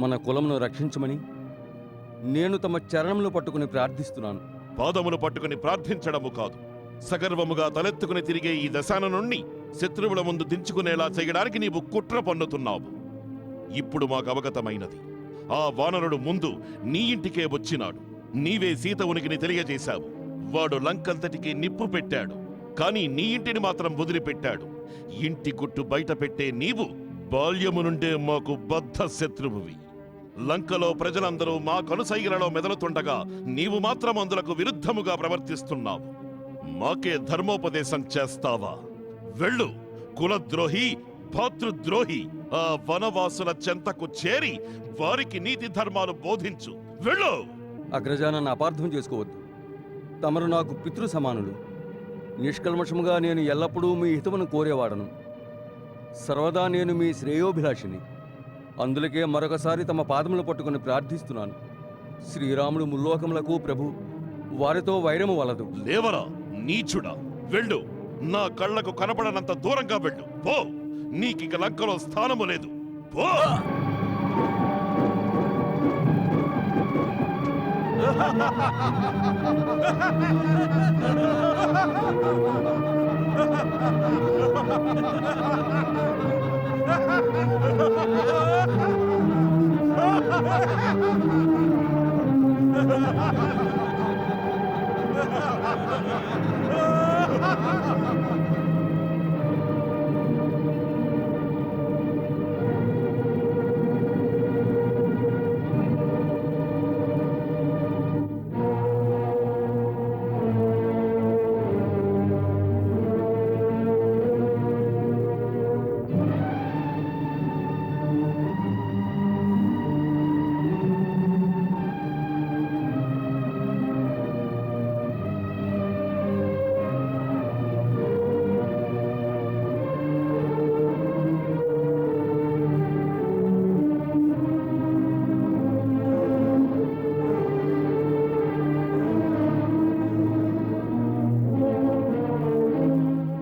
మన కులమును రక్షించమని నేను తమ చరణములు పట్టుకుని ప్రార్థిస్తున్నాను. పాదములు పట్టుకుని ప్రార్థించడము కాదు. సగర్వముగా తలెత్తుకుని తిరిగే ఈ దశాన నుండి శత్రువుల ముందు దించుకునేలా చేయడానికి నీవు కుట్ర పన్నుతున్నావు. ఇప్పుడు మాకు అవగతమైనది. ఆ వానరుడు ముందు నీ ఇంటికే వచ్చినాడు. నీవే సీత ఉనికిని తెలియజేశావు. వాడు లంకంతటికి నిప్పు పెట్టాడు. కానీ నీ ఇంటిని మాత్రం వదిలిపెట్టాడు. ఇంటి గుట్టు బయట పెట్టే నీవు బాల్యము నుండే మాకు బద్ధ శత్రువువి లంకలో ప్రజలందరూ మా కనుసైగలలో మెదలుతుండగా నీవు మాత్రం అందులకు విరుద్ధముగా ప్రవర్తిస్తున్నావు. మాకే ధర్మోపదేశం చేస్తావా? వెళ్ళు కులద్రోహి భాతృద్రోహి ఆ వనవాసుల చెంతకు చేరి వారికి నీతి ధర్మాలు బోధించు. వెళ్ళు! అగ్రజా అపార్థం చేసుకోవద్దు. తమరు నాకు పితృ సమానులు. నిష్కల్మషముగా నేను ఎల్లప్పుడూ మీ హితమును కోరేవాడను. సర్వదా నేను మీ శ్రేయోభిలాషిని. అందులకే మరొకసారి తమ పాదములు పట్టుకుని ప్రార్థిస్తున్నాను. శ్రీరాముడు ముల్లోకములకు ప్రభు వారితో వైరము వలదు. లేవరా నీచుడా వెళ్ళు. నా కళ్ళకు కనపడనంత దూరంగా వెళ్ళు. పో. నీకిక లంకలో స్థానము లేదు. పో. Ha ha ha ha!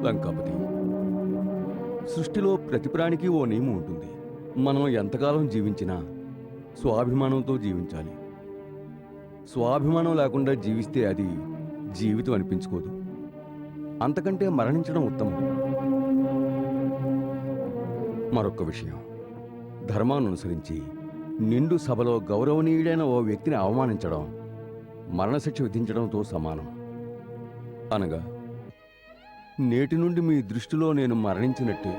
లంకాపతి సృష్టిలో ప్రతి ప్రాణికి ఓ నియమం ఉంటుంది. మనం ఎంతకాలం జీవించినా స్వాభిమానంతో జీవించాలి. స్వాభిమానం లేకుండా జీవిస్తే అది జీవితం అనిపించుకోదు. అంతకంటే మరణించడం ఉత్తమం. మరొక విషయం. ధర్మాన్ని అనుసరించి నిండు సభలో గౌరవనీయుడైన ఓ వ్యక్తిని అవమానించడం మరణశిక్ష విధించడంతో సమానం. అనగా నేటి నుండి మీ దృష్టిలో నేను మరణించినట్టే.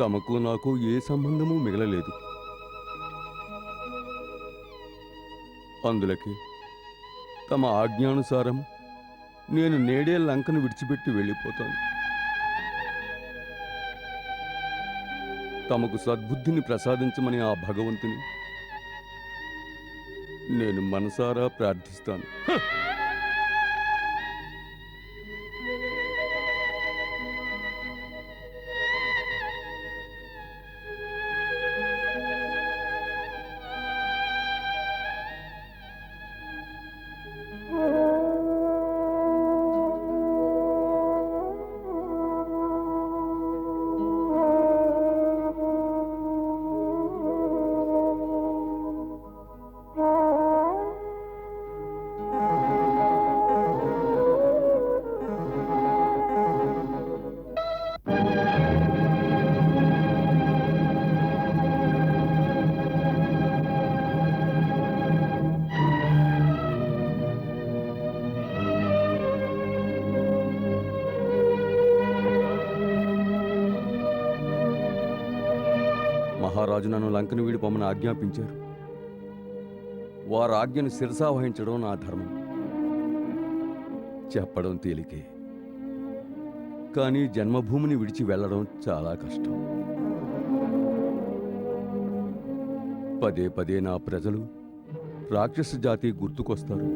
తమకు నాకు ఏ సంబంధము మిగలలేదు. అందులకి తమ ఆజ్ఞానుసారం నేను నేడే లంకను విడిచిపెట్టి వెళ్ళిపోతాను. తమకు సద్బుద్ధిని ప్రసాదించమని ఆ భగవంతుని నేను మనసారా ప్రార్థిస్తాను. మహారాజు నన్ను లంకను వీడి పొమ్మని ఆజ్ఞాపించారు. వారు ఆజ్ఞను శిరసా వహించడం నా ధర్మం. చెప్పడం తేలికే. కానీ జన్మభూమిని విడిచి వెళ్ళడం చాలా కష్టం. పదే పదే నా ప్రజలు రాక్షస జాతి గుర్తుకొస్తారు.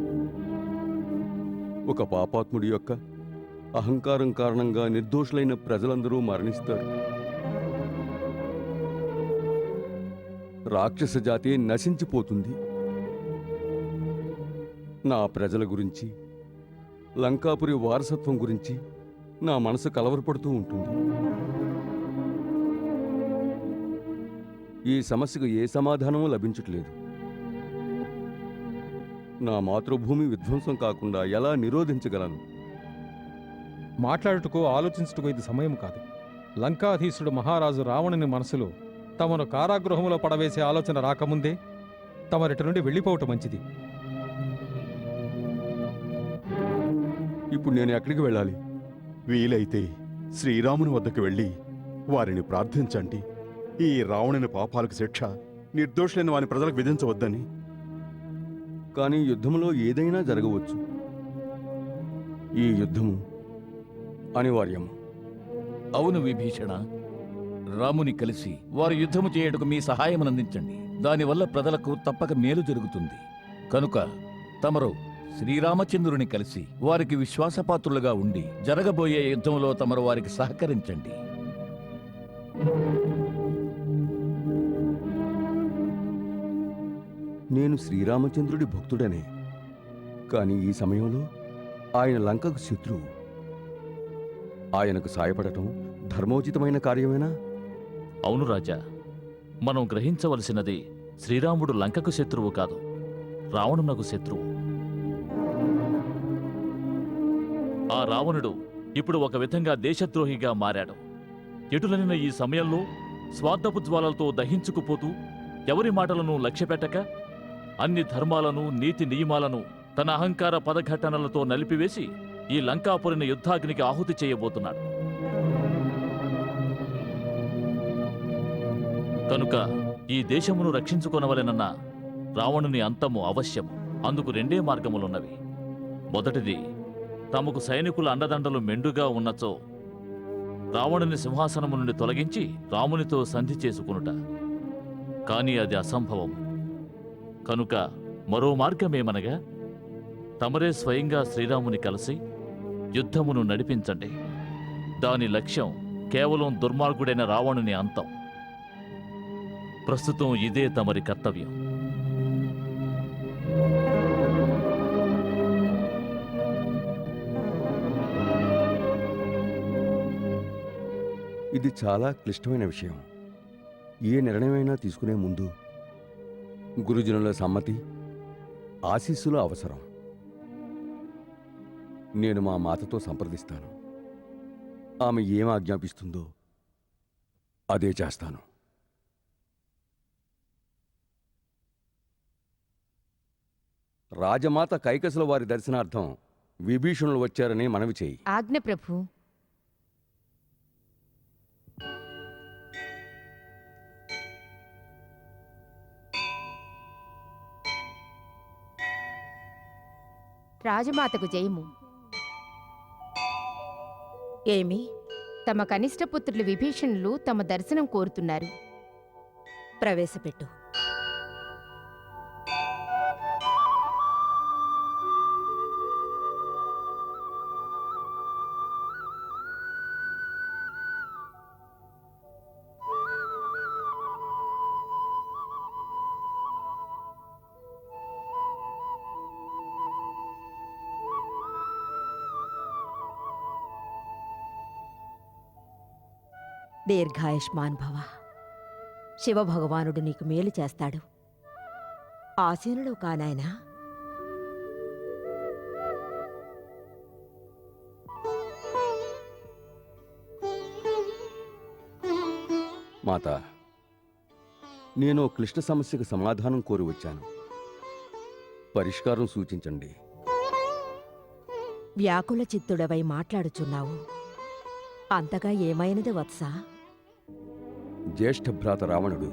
ఒక పాపాత్ముడి యొక్క అహంకారం కారణంగా నిర్దోషులైన ప్రజలందరూ మరణిస్తారు. రాక్షస జాతి నశించిపోతుంది. నా ప్రజల గురించి లంకాపురి వారసత్వం గురించి నా మనసు కలవరపడుతూ ఉంటుంది. ఈ సమస్యకు ఏ సమాధానమూ లభించట్లేదు. నా మాతృభూమి విధ్వంసం కాకుండా ఎలా నిరోధించగలను? మాట్లాడుటకు ఆలోచించుటకు ఇది సమయం కాదు. లంకాధీశుడు మహారాజు రావణుని మనసులో తమను కారాగృహంలో పడవేసే ఆలోచన రాకముందే తమరిటి నుండి వెళ్ళిపోవటం మంచిది. ఇప్పుడు నేను ఎక్కడికి వెళ్ళాలి? వీలైతే శ్రీరాముని వద్దకు వెళ్ళి వారిని ప్రార్థించండి. ఈ రావణుని పాపాలకు శిక్ష నిర్దోషులైన వాని ప్రజలకు విధించవద్దని. కానీ యుద్ధంలో ఏదైనా జరగవచ్చు. ఈ యుద్ధము అనివార్యము. అవును విభీషణ రాముని కలిసి వారు యుద్ధము చేయుటకు మీ సహాయం అందించండి దానివల్ల ప్రజలకు తప్పక మేలు జరుగుతుంది. కనుక తమరు శ్రీరామచంద్రుని కలిసి వారికి విశ్వాసపాత్రులుగా ఉండి జరగబోయే యుద్ధంలో తమరు వారికి సహకరించండి. నేను శ్రీరామచంద్రుడి భక్తుడనే. కానీ ఈ సమయంలో ఆయన లంకకు శత్రువు. ఆయనకు సాయపడటం ధర్మోచితమైన కార్యమేనా? అవును రాజా మనం గ్రహించవలసినది శ్రీరాముడు లంకకు శత్రువు కాదు రావణునకు శత్రువు. ఆ రావణుడు ఇప్పుడు ఒక విధంగా దేశద్రోహిగా మారాడు. ఎటులనిన ఈ సమయంలో స్వార్థపు జ్వాలలతో దహించుకుపోతూ ఎవరి మాటలను లక్ష్యపెట్టక అన్ని ధర్మాలను నీతి నియమాలను తన అహంకార పదఘటనలతో నలిపివేసి ఈ లంకాపురిని యుద్ధాగ్నికి ఆహుతి చేయబోతున్నాడు. కనుక ఈ దేశమును రక్షించుకొనవలెనన్న రావణుని అంతము అవశ్యము. అందుకు రెండే మార్గములున్నవి. మొదటిది తమకు సైనికుల అండదండలు మెండుగా ఉన్నచో రావణుని సింహాసనము నుండి తొలగించి రామునితో సంధి చేసుకునుట. కాని అది అసంభవం కనుక మరో మార్గమేమనగా తమరే స్వయంగా శ్రీరాముని కలిసి యుద్ధమును నడిపించండి. దాని లక్ష్యం కేవలం దుర్మార్గుడైన రావణుని అంతం. ప్రస్తుతం ఇదే తమరి కర్తవ్యం. ఇది చాలా క్లిష్టమైన విషయం. ఏ నిర్ణయమైనా తీసుకునే ముందు గురుజనుల సమ్మతి ఆశీస్సులు అవసరం. నేను మా మాతతో సంప్రదిస్తాను. ఆమె ఏం ఆజ్ఞాపిస్తుందో అదే చేస్తాను. రాజమాత కైకసుల వారి దర్శనార్థం విభీషణులు వచ్చారని మనవి చేయి. ఆజ్ఞ ప్రభు. రాజమాతకు జయము. ఏమి? తమ కనిష్ట పుత్రులు విభీషణులు తమ దర్శనం కోరుతున్నారు. ప్రవేశపెట్టు. దీర్ఘాయుష్మాన్ భవ. శివభగవానుడు నీకు మేలు చేస్తాడు. ఆసీనుడు కానాయనా మాత నేను క్లిష్ట సమస్యకు సమాధానం కోరి వచ్చాను. పరిష్కారం సూచించండి. వ్యాకుల చిత్తుడవై మాట్లాడుచున్నావు. అంతగా ఏమైనది వత్సా? జ్యేష్ఠ భ్రాత రావణుడు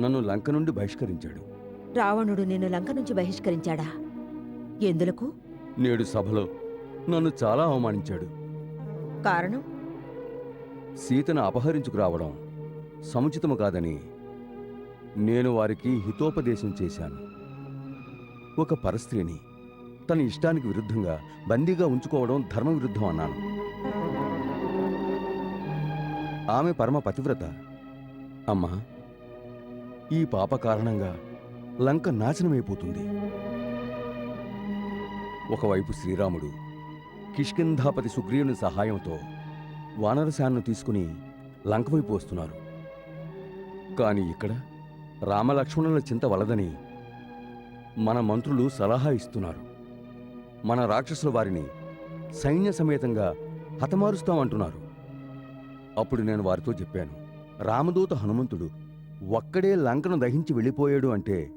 నన్ను లంక నుండి బహిష్కరించాడు. రావణుడు నిన్ను లంక నుంచి బహిష్కరించాడా? ఎందులకు? నేడు సభలో నన్ను చాలా అవమానించాడు. కారణం? సీతను అపహరించుకురావడం సముచితము కాదని నేను వారికి హితోపదేశం చేశాను. ఒక పరస్త్రీని తన ఇష్టానికి విరుద్ధంగా బందీగా ఉంచుకోవడం ధర్మ విరుద్ధం అన్నాను. ఆమె పరమ పతివ్రత అమ్మా ఈ పాప కారణంగా లంక నాశనమైపోతుంది. ఒకవైపు శ్రీరాముడు కిష్కింధాపతి సుగ్రీవుని సహాయంతో వానరశాన్ని తీసుకుని లంక వైపు వస్తున్నారు. కానీ ఇక్కడ రామలక్ష్మణుల చింత వలదని మన మంత్రులు సలహా ఇస్తున్నారు. మన రాక్షసుల వారిని సైన్య సమేతంగా హతమారుస్తామంటున్నారు. అప్పుడు నేను వారితో చెప్పాను రామదూత హనుమంతుడు ఒక్కడే లంకను దహించి వెళ్ళిపోయాడు అంటే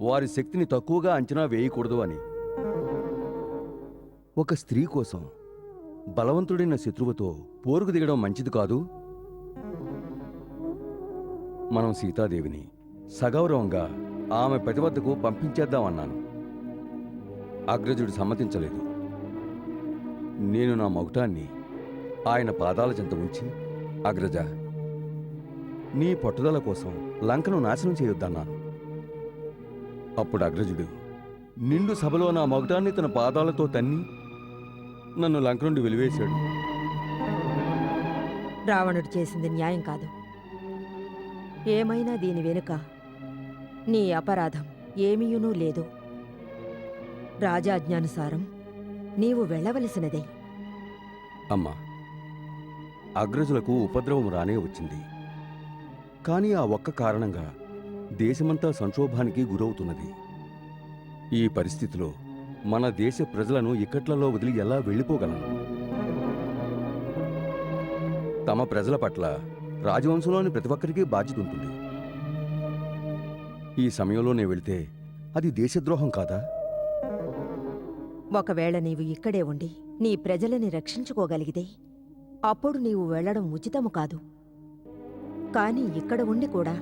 వారి శక్తిని తక్కువగా అంచనా వేయకూడదు అని. ఒక స్త్రీ కోసం బలవంతుడైన శత్రువుతో పోరుకు దిగడం మంచిది కాదు. మనం సీతాదేవిని సగౌరవంగా ఆమె ప్రతి వద్దకు పంపించేద్దామన్నాను. అగ్రజుడు సమ్మతించలేదు. నేను నా మగుటాన్ని ఆయన పాదాల చెంత ఉంచి అగ్రజ నీ పట్టుదల కోసం లంకను నాశనం చేయొద్దన్నాను అప్పుడు అగ్రజుడు నిండు సభలో నా మగుటాన్ని తన పాదాలతో తన్ని నన్ను లంక నుండి వెలివేశాడు. రావణుడు చేసింది న్యాయం కాదు. ఏమైనా దీని వెనుక నీ అపరాధం ఏమీయునూ లేదు. రాజాజ్ఞానుసారం నీవు వెళ్ళవలసినదే. అమ్మా అగ్రజులకు ఉపద్రవం రానే వచ్చింది. కానీ ఆ ఒక్క కారణంగా దేశమంతా సంక్షోభానికి గురవుతున్నది. ఈ పరిస్థితిలో మన దేశ ప్రజలను ఇక్కట్లలో వదిలి ఎలా వెళ్ళిపోగలను తమ ప్రజల పట్ల రాజవంశంలోని ప్రతి ఒక్కరికి బాధ్యత ఉంటుంది. ఈ సమయంలోనే వెళితే అది దేశద్రోహం కాదా? ఒకవేళ నీవు ఇక్కడే ఉండి నీ ప్రజలని రక్షించుకోగలిగితే అప్పుడు నీవు వెళ్ళడం ఉచితము కాదు. కాని ఇక్కడ ఉండి కూడా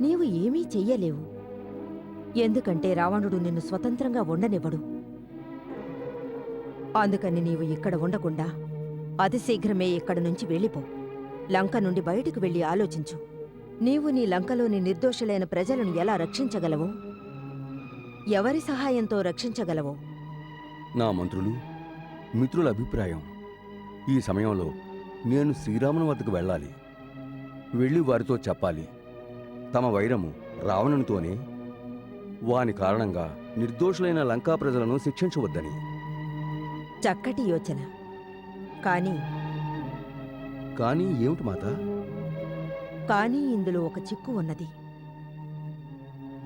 నీవు ఏమీ చెయ్యలేవు. ఎందుకంటే రావణుడు నిన్ను స్వతంత్రంగా ఉండనివ్వడు. అందుకని నీవు ఇక్కడ ఉండకుండా అతి శీఘ్రమే ఇక్కడి నుంచి వెళ్ళిపో. లంక నుండి బయటకు వెళ్ళి ఆలోచించు. నీవు నీ లంకలోని నిర్దోషులైన ప్రజలను ఎలా రక్షించగలవో? ఎవరి సహాయంతో రక్షించగలవో? నా మంత్రులు మిత్రుల అభిప్రాయం. ఈ సమయంలో నేను శ్రీరాముని వద్దకు వెళ్ళాలి. వెళ్ళి వారితో చెప్పాలి. తమ వైరము రావణునితోనే. వాని కారణంగా నిర్దోషులైన లంకా ప్రజలను శిక్షించవద్దని. చక్కటి యోచన. కానీ కానీ ఏమిటి మాత? కానీ ఇందులో ఒక చిక్కు ఉన్నది.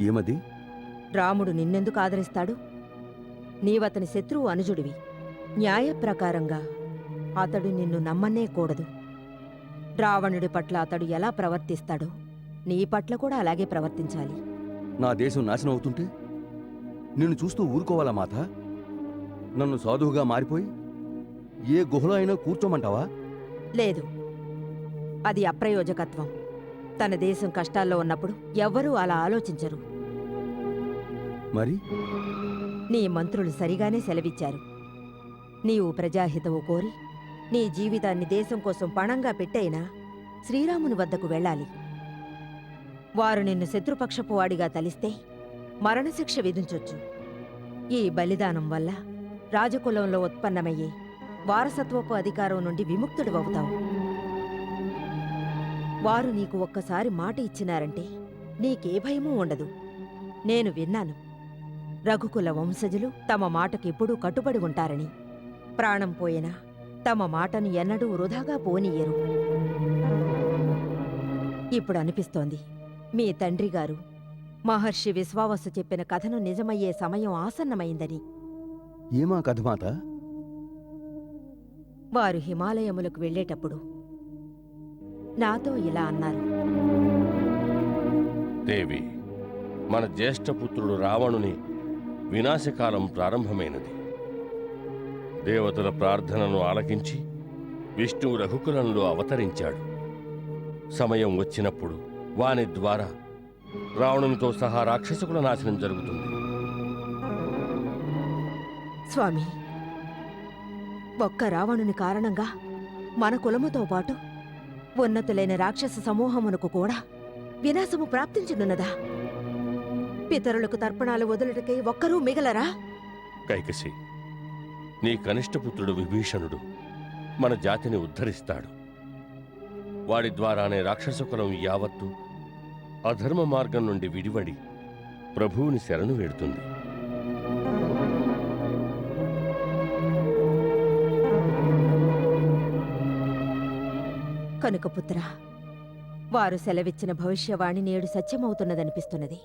ఏమది? రాముడు నిన్నెందుకు ఆదరిస్తాడు? నీవతని శత్రువు అనుజుడివి. న్యాయప్రకారంగా అతడు నిన్ను నమ్మనే కూడదు. రావణుడి పట్ల అతడు ఎలా ప్రవర్తిస్తాడో? నీ పట్ల కూడా అలాగే ప్రవర్తించాలి. నా దేశం నాశనం అవుతుంటే నిన్ను చూస్తూ ఊరుకోవాలా మాత? నన్ను సాధువుగా మారిపోయి ఏ గుహలో అయినా కూర్చోమంటావా? లేదు. అది అప్రయోజకత్వం. తన దేశం కష్టాల్లో ఉన్నప్పుడు ఎవ్వరూ అలా ఆలోచించరు. మరి? నీ మంత్రులు సరిగానే సెలవిచ్చారు. నీవు ప్రజాహితవు కోరి నీ జీవితాన్ని దేశం కోసం పణంగా పెట్టైనా శ్రీరాముని వద్దకు వెళ్ళాలి. వారు నిన్ను శత్రుపక్షపు వాడిగా తలిస్తే మరణశిక్ష విధించొచ్చు. ఈ బలిదానం వల్ల రాజకులంలో ఉత్పన్నమయ్యే వారసత్వపు అధికారం నుండి విముక్తుడు అవుతావు వారు నీకు ఒక్కసారి మాట ఇచ్చినారంటే నీకే భయమూ ఉండదు. నేను విన్నాను. రఘుకుల వంశజులు తమ మాటకెప్పుడూ కట్టుబడి ఉంటారని. ప్రాణం పోయినా తమ మాటను ఎన్నడూ వృధాగా పోనీయరు. ఇప్పుడు అనిపిస్తోంది మీ తండ్రి గారు మహర్షి విశ్వావసు చెప్పిన కథను నిజమయ్యే సమయం ఆసన్నమైందని. ఏమా కథ మాత? వారు హిమాలయములకు వెళ్ళేటప్పుడు నాతో ఇలా అన్నారు. దేవి మన జ్యేష్ఠపుత్రుడు రావణుని వినాశకాలం ప్రారంభమైనది. దేవతల ప్రార్థనను ఆలకించి విష్ణువు రఘుకులంలో అవతరించాడు. సమయం వచ్చినప్పుడు వాని ద్వారా రావణునితో సహా రాక్షసుకుల నాశనం జరుగుతుంది. స్వామి ఒక్క రావణుని కారణంగా మన కులముతో పాటు ఉన్నతులైన రాక్షస సమూహమునకు కూడా వినాశము ప్రాప్తించనున్నదా? పితరులకు తర్పణాలు వదులుటకై ఒక్కరూ మిగలరా? కైకసి నీ కనిష్టపుత్రుడు విభీషణుడు మన జాతిని ఉద్ధరిస్తాడు. వాడి ద్వారానే రాక్షసకులం యావత్తు అధర్మ మార్గం నుండి విడివడి ప్రభువుని శరణు వేడుతుంది. కనుక పుత్ర వారు సెలవిచ్చిన భవిష్యవాణి నేడు సత్యమవుతున్నదనిపిస్తున్నది.